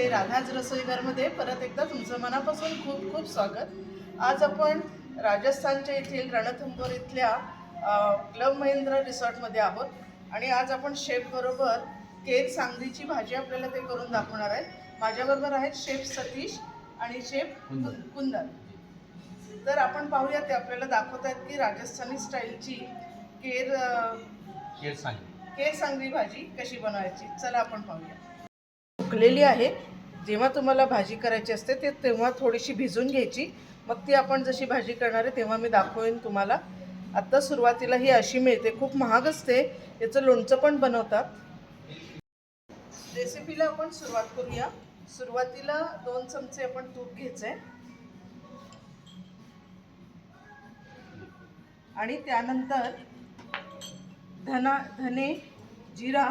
नमस्ते राधाज रसोईघरमध्ये. परत एकदा तुमचं मनापासून खूप खूप स्वागत. आज आपण राजस्थानच्या येथील रणथंबोर इथल्या क्लब महेंद्र रिसॉर्टमध्ये आहोत. आणि आज आपण शेफबरोबर केर सांगलीची भाजी आपल्याला ते करून दाखवणार आहेत. माझ्याबरोबर आहेत शेफ सतीश आणि शेफ कुंदन. तर आपण पाहूया ते आपल्याला दाखवत आहेत की राजस्थानी स्टाईलची केर अ, केळ सांगे केर सांगली भाजी कशी बनवायची. चला आपण पाहूया. उकलेली आहे. जेव्हा तुम्हाला भाजी करायची असते ते तेव्हा थोडीशी भिजून घ्यायची. मग ती आपण जशी भाजी करणार आहे तेव्हा मी दाखवेन तुम्हाला. आत्ता सुरुवातीला ही अशी मिळते. खूप महाग असते. याचं लोणचं पण बनवतात. रेसिपीला आपण सुरुवात करूया. सुरुवातीला दोन चमचे आपण तूप घ्यायचं आहे आणि त्यानंतर धना धने जिरा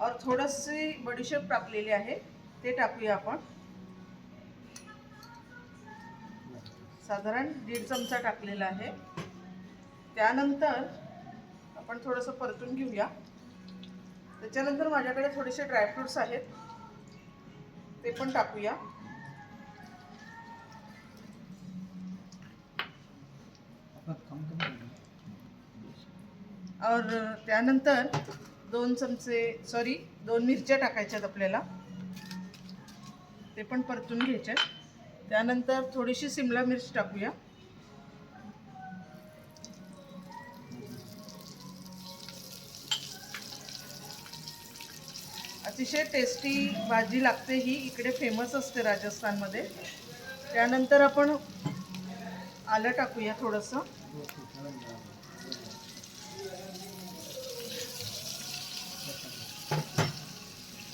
और थोडंसे बडीशेप टाकलेली आहे. ते टाकूया आपण. साधारण दीड चमचा टाकलेला आहे. त्यानंतर आपण थोडंसं परतून घेऊया. त्याच्यानंतर माझ्याकडे थोडेसे ड्रायफ्रुट्स आहेत. ते पण टाकूया. और त्यानंतर दोन चमचे सॉरी दोन मिरच्या टाकायच्यात आपल्याला. ते पण परतून घ्यायच्या त्यानंतर थोडीशी सिमला मिर्च टाकूया. अतिशय टेस्टी भाजी लागते ही. इकडे फेमस असते राजस्थानमध्ये. त्यानंतर आपण आलं टाकूया थोडंसं.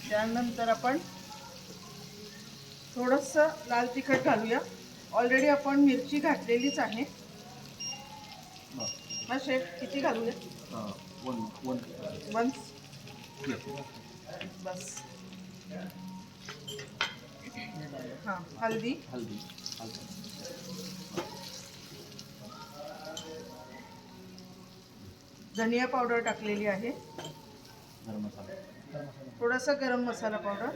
त्यानंतर आपण थोडंसं लाल तिखट घालूया. ऑलरेडी आपण मिरची घातलेलीच आहे. मग शेफ किती घालूया? One one. वन बस. हां हल्दी हल्दी. हल्दी. धनिया पावडर टाकलेली आहे. गरम मसाला. थोडासा गरम मसाला पावडर.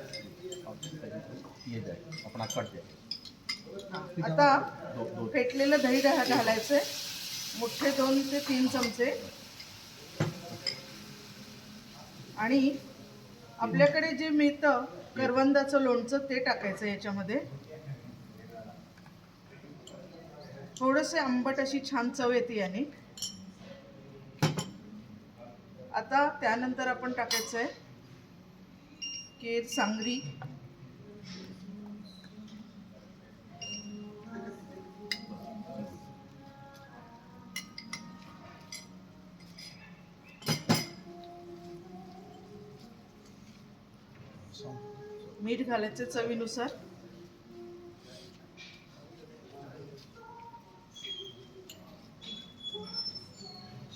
ये जाए कट आता फेटलेलं दही घा- घालायचंय. मोठे दोन ते तीन चमचे. आणि आपल्याकडे जे मिळतं करवंदाचं लोणचं ते टाकायचं याच्यामध्ये. थोडंसे आंबट अशी छान चव येते याने. आता त्यानंतर आपण टाकायचं आहे केर सांगरी. मीठ घालायचं चवीनुसार.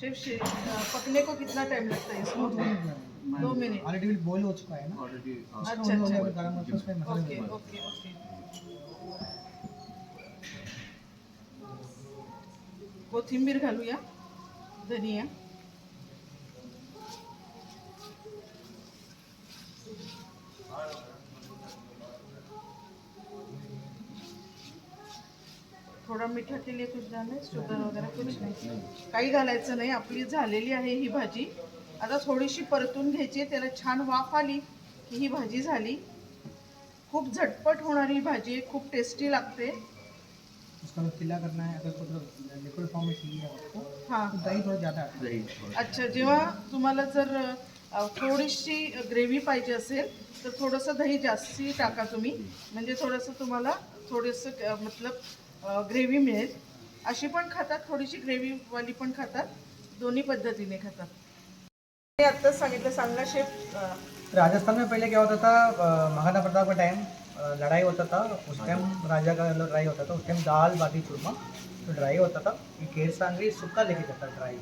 शेफ शे पकने को कितना टाइम लगता है इसमें दो मिनट ऑलरेडी बॉईल हो चुका है ना? ऑलरेडी अच्छा, अच्छा। गरम मसाला उसमें मसाले ओके ओके ओके. कोथिंबीर घालूया धनिया. थोडा मीठा के लिए कुछ डालना है शुगर वगैरह कुछ नाही. काही घालायचं नाही आपली झालेली आहे ही भाजी. आता थोडीशी परतून घ्यायची त्याला छान वाफ आली की ही भाजी झाली. खूप झटपट होणारी भाजी आहे खूप टेस्टी लागते. उसका करना है अगर कुछ लिक्विड फॉर्म में चाहिए आपको हां। दही थोड़ा ज़्यादा दही थोडं. अच्छा जेव्हा तुम्हाला जर थोडीशी ग्रेव्ही पाहिजे असेल तर थोडंसं दही जास्ती टाका तुम्ही. म्हणजे थोडंसं तुम्हाला थोडंसं मतलब ग्रेव्ही मिळेल. अशी पण खातात थोडीशी ग्रेव्हीवाली पण खातात. दोन्ही पद्धतीने खातात. आत्ताच सांगितलं सांगा शेफ राजस्थान में पहले क्या होता था महाराणा प्रताप का टाइम लड़ाई होता था उस टाइम राजा का लड़ाई होता था उस टाइम दाल बाटी चूरमा तो ड्राई होता था ये केर सांगरी सूखा लेके जाता है ड्राई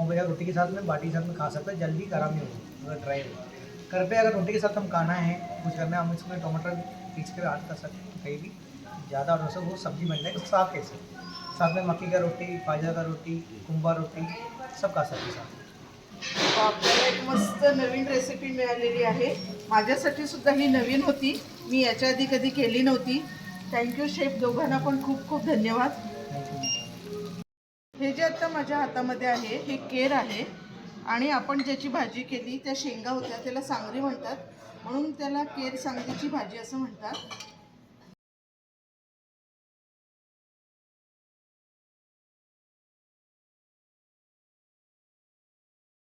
और भैया रोटी के साथ में बाटी के साथ में खा सकते हैं जल्दी खराब नहीं होगी अगर ड्राई हो। घर पे अगर रोटी के साथ हम खाना है कुछ करना है हम इसमें टमाटर पीस के ऐड कर सकते हैं कहीं भी। ज़्यादा और वो सब्ज़ी बन जाएगी साग कैसे? साथ में मक्की का रोटी बाजरा का रोटी कुंभा रोटी सब खा सकते हैं साथ में। आपल्याला एक मस्त नवीन रेसिपी मिळालेली आहे. माझ्यासाठी सुद्धा ही नवीन होती. मी याच्या आधी कधी केली नव्हती. थँक्यू शेफ दोघांना पण खूप खूप धन्यवाद. हे जे आता माझ्या हातामध्ये आहे हे केर आहे. आणि आपण ज्याची भाजी केली त्या शेंगा होत्या त्याला सांगरी म्हणतात. म्हणून त्याला केर सांगरीची भाजी असं म्हणतात.